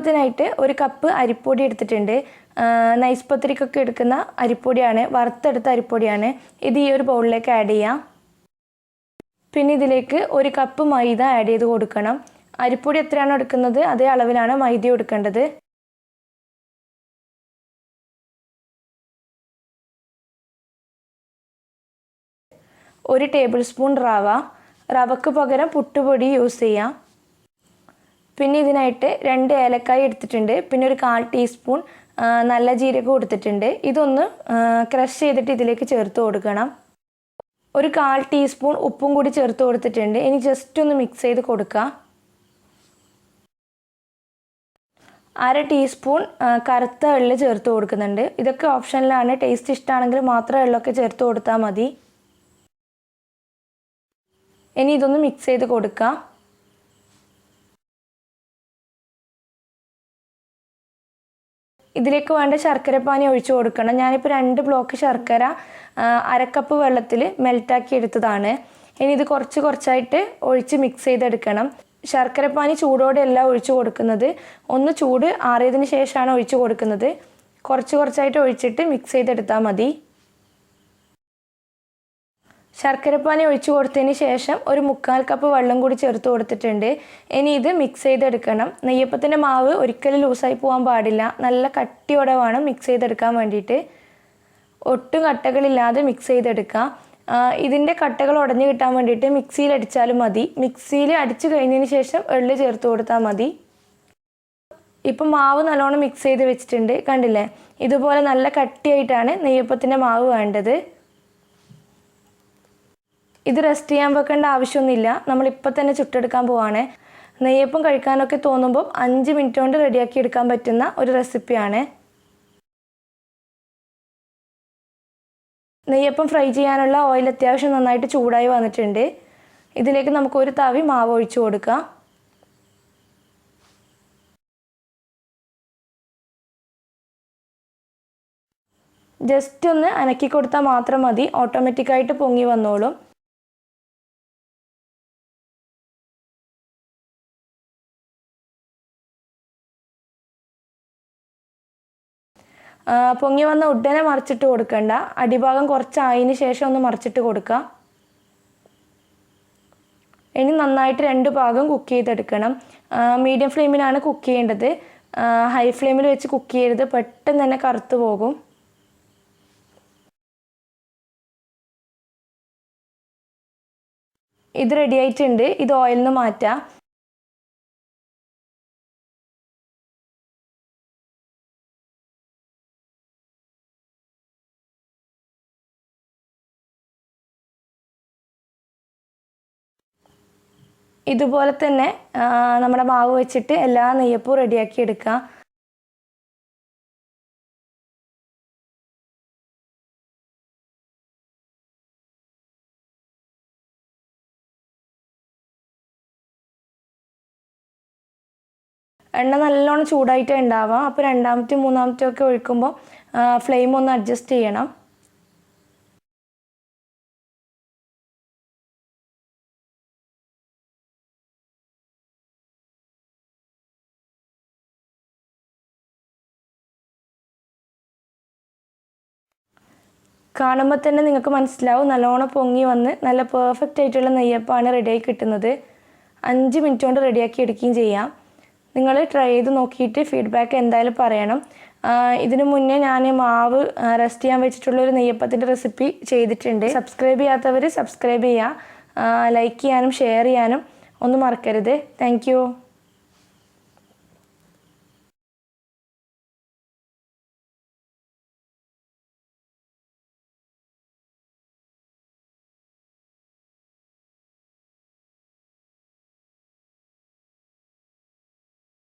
ഇതിനായിട്ട് ഒരു കപ്പ് അരിപ്പൊടി എടുത്തിട്ടുണ്ട്. നൈസ് പത്തിരിക്കൊക്കെ എടുക്കുന്ന അരിപ്പൊടിയാണ് വറുത്തെടുത്ത അരിപ്പൊടിയാണ്. ഇത് ഈ ഒരു ബൗളിലേക്ക് ആഡ് ചെയ്യാം. പിന്നെ ഇതിലേക്ക് ഒരു കപ്പ് മൈദ ആഡ് ചെയ്ത് കൊടുക്കണം. അരിപ്പൊടി എത്രയാണോ എടുക്കുന്നത് അതേ അളവിലാണ് മൈദ എടുക്കേണ്ടത് ഒരു ടേബിൾ സ്പൂൺ റവ. റവക്ക് പകരം പുട്ടുപൊടി യൂസ് ചെയ്യാം. പിന്നെ ഇതിനായിട്ട് രണ്ട് ഏലക്കായ എടുത്തിട്ടുണ്ട്. പിന്നെ ഒരു കാൽ ടീസ്പൂൺ നല്ല ജീരകം എടുത്തിട്ടുണ്ട് ഇതൊന്ന് ക്രഷ് ചെയ്തിട്ട് ഇതിലേക്ക് ചേർത്ത് കൊടുക്കണം. ഒരു കാൽ ടീസ്പൂൺ ഉപ്പും കൂടി ചേർത്ത് കൊടുത്തിട്ടുണ്ട്. ഇനി ജസ്റ്റ് ഒന്ന് മിക്സ് ചെയ്ത് കൊടുക്കുക അര ടീസ്പൂൺ കറുത്ത എള്ള് ചേർത്ത് കൊടുക്കുന്നുണ്ട്. ഇതൊക്കെ ഓപ്ഷനിലാണ്. ടേസ്റ്റ് ഇഷ്ടമാണെങ്കിൽ മാത്രം എള്ളൊക്കെ ചേർത്ത് കൊടുത്താൽ മതി. ഇനി ഇതൊന്ന് മിക്സ് ചെയ്ത് കൊടുക്കുക ഇതിലേക്ക് വേണ്ട ശർക്കരപ്പാനി ഒഴിച്ചു കൊടുക്കണം. ഞാനിപ്പോൾ രണ്ട് ബ്ലോക്ക് ശർക്കര അരക്കപ്പ് വെള്ളത്തിൽ മെൽറ്റാക്കി എടുത്തതാണ്. ഇനി ഇത് കുറച്ച് കുറച്ചായിട്ട് ഒഴിച്ച് മിക്സ് ചെയ്തെടുക്കണം. ശർക്കരപ്പാനി ചൂടോടെ എല്ലാം ഒഴിച്ചു കൊടുക്കുന്നത്. ഒന്ന് ചൂട് ആറിയതിന് ശേഷമാണ് ഒഴിച്ചു കൊടുക്കുന്നത്. കുറച്ച് കുറച്ചായിട്ട് ഒഴിച്ചിട്ട് മിക്സ് ചെയ്തെടുത്താൽ മതി. ശർക്കരപ്പാനി ഒഴിച്ചു കൊടുത്തതിന് ശേഷം ഒരു മുക്കാൽ കപ്പ് വെള്ളം കൂടി ചേർത്ത് കൊടുത്തിട്ടുണ്ട്. ഇനി ഇത് മിക്സ് ചെയ്തെടുക്കണം. നെയ്യപ്പത്തിന്റെ മാവ് ഒരിക്കലും ലൂസായി പോകാൻ പാടില്ല. നല്ല കട്ടിയോടെ വേണം മിക്സ് ചെയ്തെടുക്കാൻ വേണ്ടിയിട്ട്. ഒട്ടും കട്ടകളില്ലാതെ മിക്സ് ചെയ്തെടുക്കുക ഇതിന്റെ കട്ടകൾ ഉടഞ്ഞു കിട്ടാൻ വേണ്ടിയിട്ട് മിക്സിയിൽ അടിച്ചാലും മതി. മിക്സിയിൽ അടിച്ചു കഴിഞ്ഞതിന് ശേഷം എള്ള് ചേർത്ത് കൊടുത്താൽ മതി. ഇപ്പം മാവ് നല്ലോണം മിക്സ് ചെയ്ത് വെച്ചിട്ടുണ്ട്. കണ്ടില്ലേ? ഇതുപോലെ നല്ല കട്ടിയായിട്ടാണ് നെയ്യപ്പത്തിന്റെ മാവ് വേണ്ടത്. ഇത് റെസ്റ്റ് ചെയ്യാൻ വെക്കേണ്ട ആവശ്യമൊന്നുമില്ല. നമ്മൾ ഇപ്പം തന്നെ ചുട്ടെടുക്കാൻ പോവാണ്. നെയ്യപ്പം കഴിക്കാനൊക്കെ തോന്നുമ്പോൾ അഞ്ച് മിനിറ്റ് കൊണ്ട് റെഡിയാക്കി എടുക്കാൻ പറ്റുന്ന ഒരു റെസിപ്പിയാണ് നെയ്യപ്പം ഫ്രൈ ചെയ്യാനുള്ള ഓയിൽ അത്യാവശ്യം നന്നായിട്ട് ചൂടായി വന്നിട്ടുണ്ട്. ഇതിലേക്ക് നമുക്ക് ഒരു തവി മാവ് ഒഴിച്ചു കൊടുക്കാം. ജസ്റ്റ് ഒന്ന് അനക്കി കൊടുത്താൽ മാത്രം മതി. ഓട്ടോമാറ്റിക്കായിട്ട് പൊങ്ങി വന്നോളും. പൊങ്ങി വന്ന ഉടനെ മറിച്ചിട്ട് കൊടുക്കണ്ട. അടിഭാഗം കുറച്ചായതിന് ശേഷം ഒന്ന് മറിച്ചിട്ട് കൊടുക്കുക ഇനി നന്നായിട്ട് രണ്ട് ഭാഗം കുക്ക് ചെയ്തെടുക്കണം. മീഡിയം ഫ്ലെയിമിലാണ് കുക്ക് ചെയ്യേണ്ടത്. ഹൈ ഫ്ലെയിമിൽ വെച്ച് കുക്ക് ചെയ്യരുത്. പെട്ടെന്ന് തന്നെ കറുത്ത് പോകും. ഇത് റെഡി ആയിട്ടുണ്ട്. ഇത് ഓയിലിന് മാറ്റാം. ഇതുപോലെ തന്നെ നമ്മുടെ മാവ് വെച്ചിട്ട് എല്ലാ നെയ്യപ്പവും റെഡിയാക്കി എടുക്കാം. എണ്ണ നല്ലോണം ചൂടായിട്ടേ ഉണ്ടാവാം. അപ്പോൾ രണ്ടാമത്തെ മൂന്നാമത്തെ ഒക്കെ ഒഴിക്കുമ്പോൾ ഫ്ലെയിം ഒന്ന് അഡ്ജസ്റ്റ് ചെയ്യണം. കാണുമ്പോൾ തന്നെ നിങ്ങൾക്ക് മനസ്സിലാവും. നല്ലോണം പൊങ്ങി വന്ന് നല്ല പെർഫെക്റ്റ് ആയിട്ടുള്ള നെയ്യപ്പമാണ് റെഡിയായി കിട്ടുന്നത്. അഞ്ച് മിനിറ്റ് കൊണ്ട് റെഡിയാക്കി എടുക്കുകയും ചെയ്യാം. നിങ്ങൾ ട്രൈ ചെയ്ത് നോക്കിയിട്ട് ഫീഡ്ബാക്ക് എന്തായാലും പറയണം. ഇതിനു മുന്നേ ഞാൻ മാവ് റെസ്റ്റ് ചെയ്യാൻ വെച്ചിട്ടുള്ള ഒരു നെയ്യപ്പത്തിന്റെ റെസിപ്പി ചെയ്തിട്ടുണ്ട്. സബ്സ്ക്രൈബ് ചെയ്യാത്തവർ സബ്സ്ക്രൈബ് ചെയ്യുക. ലൈക്ക് ചെയ്യാനും ഷെയർ ചെയ്യാനും ഒന്നും മറക്കരുത്. താങ്ക്